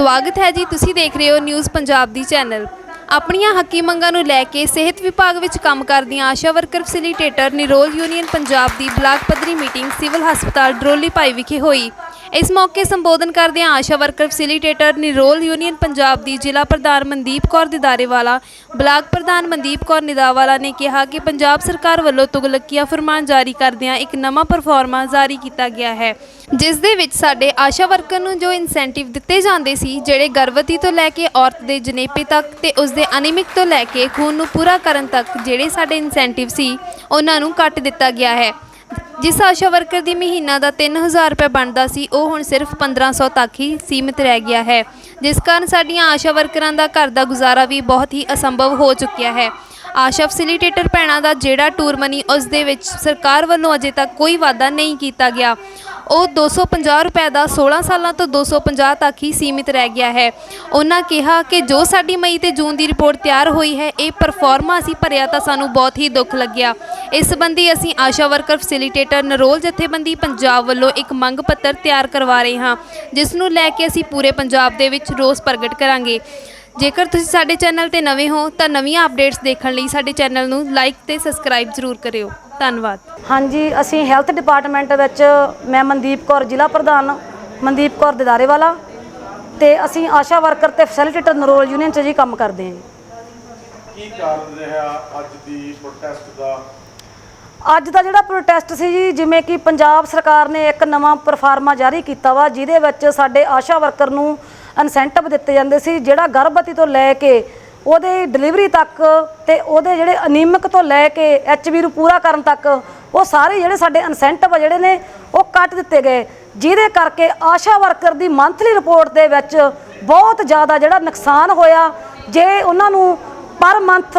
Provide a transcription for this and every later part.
ਸਵਾਗਤ ਹੈ ਜੀ। ਤੁਸੀਂ ਦੇਖ ਰਹੇ ਹੋ ਨਿਊਜ਼ ਪੰਜਾਬ ਦੀ ਚੈਨਲ। ਆਪਣੀਆਂ ਹੱਕੀ ਮੰਗਾਂ ਨੂੰ ਲੈ ਕੇ ਸਿਹਤ ਵਿਭਾਗ ਵਿੱਚ ਕੰਮ ਕਰਦੀਆਂ ਆਸ਼ਾ ਵਰਕਰ ਫੈਸਿਲੀਟੇਟਰ ਨਿਰੋਲ ਯੂਨੀਅਨ ਪੰਜਾਬ ਦੀ ਬਲਾਕ ਪੱਧਰੀ ਮੀਟਿੰਗ ਸਿਵਲ ਹਸਪਤਾਲ ਡਰੋਲੀ ਭਾਈ ਵਿਖੇ ਹੋਈ। ਇਸ ਮੌਕੇ ਸੰਬੋਧਨ ਕਰਦਿਆਂ ਆਸ਼ਾ ਵਰਕਰ ਫੈਸਿਲੀਟੇਟਰ ਨਿਰੋਲ ਯੂਨੀਅਨ ਪੰਜਾਬ ਦੀ ਜ਼ਿਲ੍ਹਾ ਪ੍ਰਧਾਨ ਮਨਦੀਪ ਕੌਰ ਦਿਦਾਰੇਵਾਲਾ, ਬਲਾਕ ਪ੍ਰਧਾਨ ਮਨਦੀਪ ਕੌਰ ਨਿਦਾਵਾਲਾ ਨੇ ਕਿਹਾ ਕਿ ਪੰਜਾਬ ਸਰਕਾਰ ਵੱਲੋਂ ਤੁਗਲਕੀਆ ਫਰਮਾਨ ਜਾਰੀ ਕਰਦਿਆਂ ਇੱਕ ਨਵਾਂ ਪਰਫਾਰਮਾ ਜਾਰੀ ਕੀਤਾ ਗਿਆ ਹੈ, ਜਿਸ ਦੇ ਵਿੱਚ ਸਾਡੇ ਆਸ਼ਾ ਵਰਕਰ ਨੂੰ ਜੋ ਇਨਸੈਂਟਿਵ ਦਿੱਤੇ ਜਾਂਦੇ ਸੀ, ਜਿਹੜੇ ਗਰਭਵਤੀ ਤੋਂ ਲੈ ਕੇ ਔਰਤ ਦੇ ਜਨੇਪੇ ਤੱਕ ਤੇ ਉਸ ਦੇ ਅਨੀਮਿਕ ਤੋਂ ਲੈ ਕੇ ਖੂਨ ਨੂੰ ਪੂਰਾ ਕਰਨ ਤੱਕ ਜਿਹੜੇ ਸਾਡੇ ਇਨਸੈਂਟਿਵ ਸੀ, ਉਹਨਾਂ ਨੂੰ ਕੱਟ ਦਿੱਤਾ ਗਿਆ ਹੈ। ਜਿਸ ਆਸ਼ਾ ਵਰਕਰ ਦੀ ਮਹੀਨਾ ਦਾ 3000 ਰੁਪਏ ਬਣਦਾ ਸੀ, ਉਹ ਹੁਣ ਸਿਰਫ 1500 ਤੱਕ ਹੀ ਸੀਮਿਤ ਰਹਿ ਗਿਆ ਹੈ। ਜਿਸ ਕਾਰਨ ਸਾਡੀਆਂ ਆਸ਼ਾ ਵਰਕਰਾਂ ਦਾ ਘਰ ਦਾ ਗੁਜ਼ਾਰਾ ਵੀ ਬਹੁਤ ਹੀ ਅਸੰਭਵ ਹੋ ਚੁੱਕਿਆ ਹੈ। ਆਸ਼ਾ ਫੈਸਿਲੀਟੇਟਰ ਭੈਣਾਂ ਦਾ ਜਿਹੜਾ ਟੂਰ ਮਨੀ ਉਸ ਦੇ ਵਿੱਚ ਸਰਕਾਰ ਵੱਲੋਂ ਅਜੇ ਤੱਕ ਕੋਈ ਵਾਅਦਾ ਨਹੀਂ ਕੀਤਾ ਗਿਆ। ਉਹ 250 ਰੁਪਏ ਦਾ 16 ਸਾਲਾਂ ਤੋਂ 250 ਤੱਕ ਹੀ ਸੀਮਿਤ ਰਹਿ ਗਿਆ ਹੈ। ਉਹਨਾਂ ਕਿਹਾ ਕਿ ਜੋ ਸਾਡੀ ਮਈ ਤੇ ਜੂਨ ਦੀ ਰਿਪੋਰਟ ਤਿਆਰ ਹੋਈ ਹੈ, ਇਹ ਪਰਫਾਰਮਾ ਅਸੀਂ ਭਰਿਆ ਤਾਂ ਸਾਨੂੰ ਬਹੁਤ ਹੀ ਦੁੱਖ ਲੱਗਿਆ। ਇਸ ਸੰਬੰਧੀ ਅਸੀਂ ਆਸ਼ਾ ਵਰਕਰ ਫੈਸਿਲੀਟੇਟਰ ਨਰੋਲ ਜਥੇਬੰਦੀ ਪੰਜਾਬ ਵੱਲੋਂ ਇੱਕ ਮੰਗ ਪੱਤਰ ਤਿਆਰ ਕਰਵਾ ਰਹੇ ਹਾਂ, ਜਿਸ ਨੂੰ ਲੈ ਕੇ ਅਸੀਂ ਪੂਰੇ ਪੰਜਾਬ ਦੇ ਵਿੱਚ ਰੋਸ ਪ੍ਰਗਟ ਕਰਾਂਗੇ। ਜੇਕਰ ਤੁਸੀਂ ਸਾਡੇ ਚੈਨਲ ਤੇ ਨਵੇਂ ਹੋ, ਤਾਂ ਨਵੀਆਂ ਅਪਡੇਟਸ ਦੇਖਣ ਲਈ ਸਾਡੇ ਚੈਨਲ ਨੂੰ ਲਾਈਕ ਤੇ ਸਬਸਕ੍ਰਾਈਬ ਜ਼ਰੂਰ ਕਰਿਓ। ਧੰਨਵਾਦ। ਹਾਂਜੀ ਅਸੀਂ ਹੈਲਥ ਡਿਪਾਰਟਮੈਂਟ ਵਿੱਚ ਮੈਂ ਮਨਦੀਪ ਕੌਰ ਜ਼ਿਲ੍ਹਾ ਪ੍ਰਧਾਨ ਮਨਦੀਪ ਕੌਰ ਦਿਦਾਰੇਵਾਲਾ ਤੇ ਅਸੀਂ ਆਸ਼ਾ ਵਰਕਰ ਤੇ ਫੈਸਿਲਿਟੇਟਰ ਨਰੋਲ ਯੂਨੀਅਨ 'ਚ ਜੀ ਕੰਮ ਕਰਦੇ ਹਾਂ ਜੀ। ਕੀ ਕਾਰਨ ਰਿਹਾ ਅੱਜ ਦੀ ਪ੍ਰੋਟੈਸਟ ਦਾ? ਅੱਜ ਦਾ ਜਿਹੜਾ ਪ੍ਰੋਟੈਸਟ ਸੀ ਜੀ ਜਿਵੇਂ ਕਿ ਪੰਜਾਬ ਸਰਕਾਰ ਨੇ ਇੱਕ ਨਵਾਂ ਪਰਫਾਰਮਾ ਜਾਰੀ ਕੀਤਾ ਵਾ ਜਿਹਦੇ ਵਿੱਚ ਸਾਡੇ ਆਸ਼ਾ ਵਰਕਰ ਨੂੰ ਇਨਸੈਂਟਿਵ ਦਿੱਤੇ ਜਾਂਦੇ ਸੀ ਜਿਹੜਾ ਗਰਭਵਤੀ ਤੋਂ ਲੈ ਕੇ ਉਹਦੇ ਡਿਲੀਵਰੀ ਤੱਕ ਤੇ ਉਹਦੇ ਜਿਹੜੇ ਅਨੀਮਿਕ ਤੋਂ ਲੈ ਕੇ ਐਚਬੀ ਨੂੰ ਪੂਰਾ ਕਰਨ ਤੱਕ ਉਹ ਸਾਰੇ ਜਿਹੜੇ ਸਾਡੇ ਇਨਸੈਂਟਿਵ ਜਿਹੜੇ ਨੇ, ਉਹ ਕੱਟ ਦਿੱਤੇ ਗਏ। ਜਿਹਦੇ ਕਰਕੇ ਆਸ਼ਾ ਵਰਕਰ ਦੀ ਮੰਥਲੀ ਰਿਪੋਰਟ ਦੇ ਵਿੱਚ ਬਹੁਤ ਜ਼ਿਆਦਾ ਜਿਹੜਾ ਨੁਕਸਾਨ ਹੋਇਆ। ਜੇ ਉਹਨਾਂ ਨੂੰ ਪਰ ਮੰਥ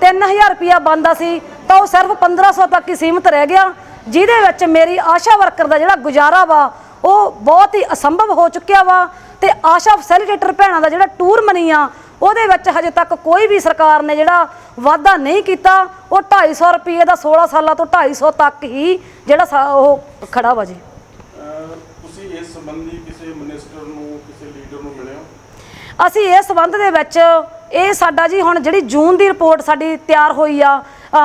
3000 ਰੁਪਿਆ ਬੰਦਾ ਸੀ, ਤਾਂ ਉਹ ਸਿਰਫ 1500 ਤੱਕ ਹੀ ਸੀਮਿਤ ਰਹਿ ਗਿਆ। ਜਿਹਦੇ ਵਿੱਚ ਮੇਰੀ ਆਸ਼ਾ ਵਰਕਰ ਦਾ ਜਿਹੜਾ ਗੁਜ਼ਾਰਾ ਵਾ, ਉਹ ਬਹੁਤ ਹੀ ਅਸੰਭਵ ਹੋ ਚੁੱਕਿਆ ਵਾ। ਤੇ ਆਸ਼ਾ ਫੈਸਿਲੀਟੇਟਰ ਭੈਣਾਂ ਦਾ ਜਿਹੜਾ ਟੂਰ ਮਨੀ ਆ ਉਹਦੇ ਵਿੱਚ ਹਜੇ ਤੱਕ ਕੋਈ ਵੀ ਸਰਕਾਰ ਨੇ ਜਿਹੜਾ ਵਾਅਦਾ ਨਹੀਂ ਕੀਤਾ ਉਹ 250 ਰੁਪਏ ਦਾ 16 ਸਾਲਾਂ ਤੋਂ 250 ਤੱਕ ਹੀ ਜਿਹੜਾ ਉਹ ਖੜਾ ਵਾ ਜੀ। ਤੁਸੀਂ ਇਸ ਸੰਬੰਧੀ ਕਿਸੇ ਮਿਨਿਸਟਰ ਨੂੰ ਕਿਸੇ ਲੀਡਰ ਨੂੰ ਮਿਲੇ ਹੋ? ਅਸੀਂ ਇਸ ਸੰਬੰਧ ਦੇ ਵਿੱਚ ਇਹ ਸਾਡਾ ਜੀ ਹੁਣ ਜਿਹੜੀ ਜੂਨ ਦੀ ਰਿਪੋਰਟ ਸਾਡੀ ਤਿਆਰ ਹੋਈ ਆ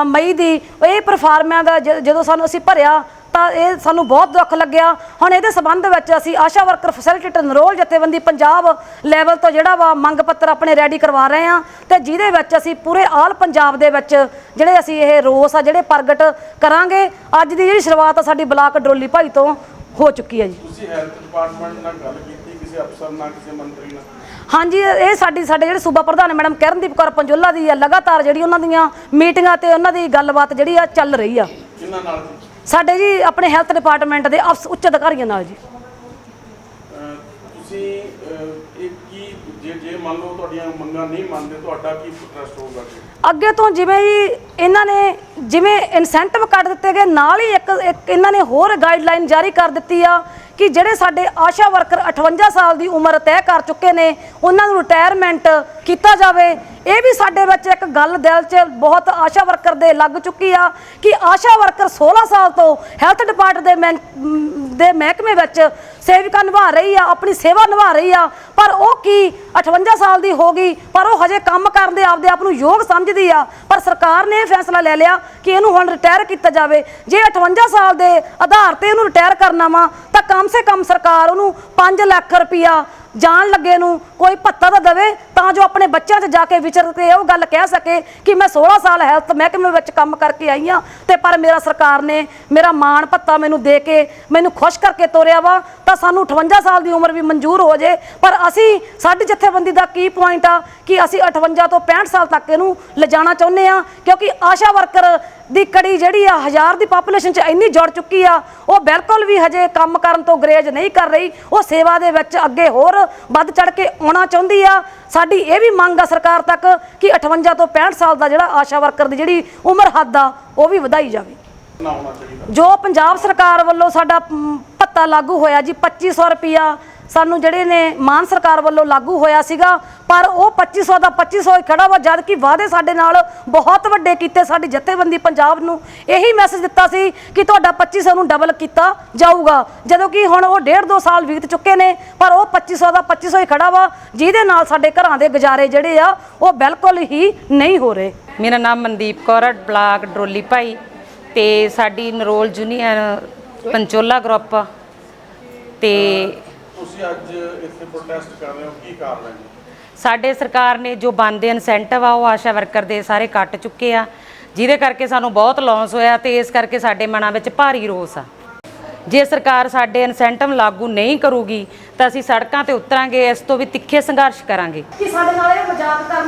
ਮਈ ਦੀ ਇਹ ਪਰਫਾਰਮਿਆਂ ਦਾ ਜਦੋਂ ਸਾਨੂੰ ਅਸੀਂ ਭਰਿਆ ਤਾਂ ਇਹ ਸਾਨੂੰ ਬਹੁਤ ਦੁੱਖ ਲੱਗਿਆ। ਹੁਣ ਇਹਦੇ ਸੰਬੰਧ ਵਿੱਚ ਅਸੀਂ ਆਸ਼ਾ ਵਰਕਰ ਫੈਸਿਲਿਟੇਟਰ ਨਰੋਲ ਜਥੇਬੰਦੀ ਪੰਜਾਬ ਲੈਵਲ ਤੋਂ ਜਿਹੜਾ ਵਾ ਮੰਗ ਪੱਤਰ ਆਪਣੇ ਰੈਡੀ ਕਰਵਾ ਰਹੇ ਆ ਤੇ ਜਿਹਦੇ ਵਿੱਚ ਅਸੀਂ ਪੂਰੇ ਆਲ ਪੰਜਾਬ ਦੇ ਵਿੱਚ ਜਿਹੜੇ ਅਸੀਂ ਇਹ ਰੋਸ ਆ ਜਿਹੜੇ ਪ੍ਰਗਟ ਕਰਾਂਗੇ ਅੱਜ ਦੀ ਜਿਹੜੀ ਸ਼ੁਰੂਆਤ ਆ ਸਾਡੀ ਬਲਾਕ ਡਰੋਲੀ ਭਾਈ ਤੋਂ ਹੋ ਚੁੱਕੀ ਹੈ ਜੀ। ਤੁਸੀਂ ਹੈਲਥ ਡਿਪਾਰਟਮੈਂਟ ਨਾਲ ਗੱਲ ਕੀਤੀ ਕਿਸੇ ਅਫਸਰ ਨਾਲ ਕਿਸੇ ਮੰਤਰੀ ਨਾਲ? ਹਾਂਜੀ ਇਹ ਸਾਡੀ ਸਾਡੇ ਜਿਹੜੇ ਸੂਬਾ ਪ੍ਰਧਾਨ ਮੈਡਮ ਕਰਨਦੀਪ ਕੌਰ ਪੰਜੋਲਾ ਦੀ ਆ ਲਗਾਤਾਰ ਜਿਹੜੀ ਉਹਨਾਂ ਦੀਆਂ ਮੀਟਿੰਗਾਂ ਤੇ ਉਹਨਾਂ ਦੀ ਗੱਲਬਾਤ ਜਿਹੜੀ ਆ ਚੱਲ ਰਹੀ ਆ। ਕਿਹਨਾਂ ਨਾਲ? ਸਾਡੇ ਜੀ ਆਪਣੇ ਹੈਲਥ ਡਿਪਾਰਟਮੈਂਟ ਦੇ ਅਫਸ ਉੱਚ ਅਧਿਕਾਰੀਆਂ ਨਾਲ ਜੀ। ਅਹ ਤੁਸੀਂ ਅਹ ਇਹ ਕੀ ਜੇ ਜੇ ਮੰਨ ਲਓ ਤੁਹਾਡੀਆਂ ਮੰਗਾਂ ਨਹੀਂ ਮੰਨਦੇ ਤੁਹਾਡਾ ਕੀ ਪ੍ਰੋਟੈਸਟ ਹੋਊਗਾ ਜੀ? ਅੱਗੇ ਤੋਂ ਜਿਵੇਂ ਹੀ ਇਹਨਾਂ ਨੇ ਜਿਵੇਂ ਇਨਸੈਂਟਿਵ ਕੱਢ ਦਿੱਤੇ ਗਏ ਨਾਲ ਹੀ ਇੱਕ ਇੱਕ ਇਹਨਾਂ ਨੇ ਹੋਰ ਗਾਈਡਲਾਈਨ ਜਾਰੀ ਕਰ ਦਿੱਤੀ ਆ ਕਿ ਜਿਹੜੇ ਸਾਡੇ ਆਸ਼ਾ ਵਰਕਰ 58 ਸਾਲ ਦੀ ਉਮਰ ਤੈਅ ਕਰ ਚੁੱਕੇ ਨੇ, ਉਹਨਾਂ ਨੂੰ ਰਿਟਾਇਰਮੈਂਟ ਕੀਤਾ ਜਾਵੇ, ਇਹ ਵੀ ਸਾਡੇ ਵਿੱਚ ਇੱਕ ਗੱਲ ਦਿਲ 'ਚ ਬਹੁਤ ਆਸ਼ਾ ਵਰਕਰ ਦੇ ਲੱਗ ਚੁੱਕੀ ਆ ਕਿ ਆਸ਼ਾ ਵਰਕਰ 16 ਸਾਲ ਤੋਂ ਹੈਲਥ ਡਿਪਾਰਟਮੈਂਟ ਦੇ ਮੈਂ- ਦੇ ਮਹਿਕਮੇ ਵਿੱਚ ਸੇਵਿਕਾ ਨਿਭਾ ਰਹੀ ਆ, ਆਪਣੀ ਸੇਵਾ ਨਿਭਾ ਰਹੀ ਆ, ਪਰ ਉਹ ਕੀ 58 ਸਾਲ ਦੀ ਹੋ ਗਈ, ਪਰ ਉਹ ਹਜੇ ਕੰਮ ਕਰਨ ਦੇ ਆਪਦੇ ਆਪ ਨੂੰ ਯੋਗ ਸਮਝਦੀ ਆ ਪਰ ਸਰਕਾਰ ਨੇ ਇਹ ਫੈਸਲਾ ਲੈ ਲਿਆ ਕਿ ਇਹਨੂੰ ਹੁਣ ਰਿਟਾਇਰ ਕੀਤਾ ਜਾਵੇ। ਜੇ 58 ਸਾਲ ਦੇ ਆਧਾਰ ਤੇ ਇਹਨੂੰ ਰਿਟਾਇਰ ਕਰਨਾ ਵਾ, ਤਾਂ ਕਮ ਸੇ ਕਮ ਸਰਕਾਰ ਉਹਨੂੰ 5 ਲੱਖ ਰੁਪਇਆ ਜਾਣ ਲੱਗੇ ਨੂੰ ਕੋਈ ਭੱਤਾ ਤਾਂ ਦੇਵੇ, ਤਾਂ ਜੋ ਆਪਣੇ ਬੱਚਿਆਂ 'ਚ ਜਾ ਕੇ ਵਿਚਰ ਕੇ ਉਹ ਗੱਲ ਕਹਿ ਸਕੇ ਕਿ ਮੈਂ 16 ਸਾਲ ਹੈਲਥ ਮਹਿਕਮੇ ਵਿੱਚ ਕੰਮ ਕਰਕੇ ਆਈ ਆ ਤੇ ਪਰ ਮੇਰਾ ਸਰਕਾਰ ਨੇ ਮੇਰਾ ਮਾਣ ਭੱਤਾ ਮੈਨੂੰ ਦੇ ਕੇ ਮੈਨੂੰ ਖੁਸ਼ ਕਰਕੇ ਤੋਰਿਆ ਵਾ, ਤਾਂ ਸਾਨੂੰ 58 ਸਾਲ ਦੀ ਉਮਰ ਵੀ ਮਨਜ਼ੂਰ ਹੋ ਜੇ। ਪਰ ਅਸੀਂ ਸਾਡੀ ਜਥੇਬੰਦੀ ਦਾ ਕੀ ਪੁਆਇੰਟ ਆ ਕਿ ਅਸੀਂ 58 ਤੋਂ 65 ਸਾਲ ਤੱਕ ਇਹਨੂੰ ਲਿਜਾਣਾ ਚਾਹੁੰਦੇ ਆ ਕਿਉਂਕਿ ਆਸ਼ਾ ਵਰਕਰ ਦੀ ਕੜੀ ਜਿਹੜੀ ਆ ਹਜ਼ਾਰ ਦੀ ਪਾਪੂਲੇਸ਼ਨ 'ਚ ਇੰਨੀ ਜੁੜ ਚੁੱਕੀ ਆ ਉਹ ਬਿਲਕੁਲ ਵੀ ਹਜੇ ਕੰਮ ਕਰਨ ਤੋਂ ਗਰੇਜ ਨਹੀਂ ਕਰ ਰਹੀ ਉਹ ਸੇਵਾ ਦੇ ਵਿੱਚ ਅੱਗੇ ਹੋਰ ਵੱਧ ਚੜ ਕੇ ਆਉਣਾ ਚਾਹੁੰਦੀ ਆ। ਸਾਡੀ ਇਹ ਵੀ ਮੰਗ ਆ ਸਰਕਾਰ ਤੱਕ ਕਿ 58 ਤੋਂ 65 ਸਾਲ ਦਾ ਜਿਹੜਾ ਆਸ਼ਾ ਵਰਕਰ ਦੀ ਜਿਹੜੀ ਉਮਰ ਹੱਦ ਆ ਉਹ ਵੀ ਵਧਾਈ ਜਾਵੇ। ਜੋ ਪੰਜਾਬ ਸਰਕਾਰ ਵੱਲੋਂ ਸਾਡਾ ਭੱਤਾ ਲਾਗੂ ਹੋਇਆ ਜੀ 2500 ਰੁਪਿਆ ਸਾਨੂੰ ਜਿਹੜੇ ਨੇ ਮਾਨ ਸਰਕਾਰ ਵੱਲੋਂ ਲਾਗੂ ਹੋਇਆ ਸੀਗਾ, ਪਰ ਉਹ 2500 ਦਾ 2500 ਹੀ ਖੜਾ ਵਾ ਜਦ ਕਿ ਵਾਅਦੇ ਸਾਡੇ ਨਾਲ ਬਹੁਤ ਵੱਡੇ ਕੀਤੇ ਸਾਡੀ ਜਥੇਬੰਦੀ ਪੰਜਾਬ ਨੂੰ। ਇਹੀ ਮੈਸੇਜ ਦਿੱਤਾ ਸੀ ਕਿ ਤੁਹਾਡਾ 2500 ਨੂੰ ਡਬਲ ਕੀਤਾ ਜਾਊਗਾ। ਜਦੋਂ ਕਿ ਹੁਣ ਉਹ ਡੇਢ ਦੋ ਸਾਲ ਬੀਤ ਚੁੱਕੇ ਨੇ, ਪਰ ਉਹ 2500 ਦਾ 2500 ਹੀ ਖੜਾ ਵਾ, ਜਿਹਦੇ ਨਾਲ ਸਾਡੇ ਘਰਾਂ ਦੇ ਗੁਜ਼ਾਰੇ ਜਿਹੜੇ ਆ, ਉਹ ਬਿਲਕੁਲ ਹੀ ਨਹੀਂ ਹੋ ਰਹੇ। ਮੇਰਾ ਨਾਮ ਮਨਦੀਪ ਕੌਰ ਬਲਾਕ ਡਰੋਲੀ ਭਾਈ, ਤੇ ਸਾਡੀ ਨਰੋਲ ਜੂਨੀਅਰ ਪੰਚੋਲਾ ਗਰੁੱਪ ਤੇ ਤੁਸੀਂ ਅੱਜ ਇੱਥੇ ਪ੍ਰੋਟੈਸਟ ਕਰ ਰਹੇ ਹੋ ਕੀ ਕਾਰਨ ਹੈ ਸਾਡੇ ਸਰਕਾਰ ਨੇ ਜੋ ਬੰਦੇ ਇਨਸੈਂਟਿਵ ਆ ਉਹ ਆਸ਼ਾ ਵਰਕਰ ਦੇ ਸਾਰੇ ਕੱਟ ਚੁੱਕੇ ਆ। ਜਿਹਦੇ ਕਰਕੇ ਸਾਨੂੰ ਬਹੁਤ ਲਾਸ ਹੋਇਆ ਤੇ ਇਸ ਕਰਕੇ ਸਾਡੇ ਮਨਾਂ ਵਿੱਚ ਭਾਰੀ ਰੋਸ ਆ। ਜੇ ਸਰਕਾਰ ਸਾਡੇ ਇਨਸੈਂਟਿਵ ਲਾਗੂ ਨਹੀਂ ਕਰੂਗੀ ਤਾਂ ਅਸੀਂ ਸੜਕਾਂ ਤੇ ਉਤਰਾਂਗੇ ਇਸ ਤੋਂ ਵੀ ਤਿੱਖੇ ਸੰਘਰਸ਼ ਕਰਾਂਗੇ। ਕਿ ਸਾਡੇ ਨਾਲ ਇਹ ਮਜ਼ਾਕ ਕਰਨਾ